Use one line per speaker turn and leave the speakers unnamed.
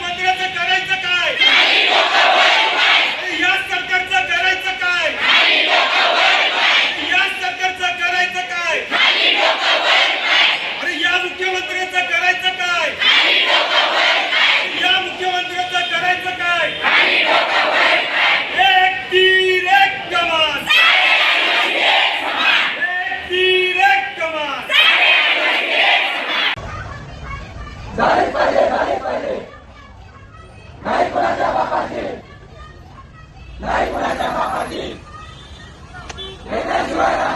मंदिराचं करायचं
नाही कुणाच्या बापाची नाही कुणाच्या बापाची नेत्याशिवाय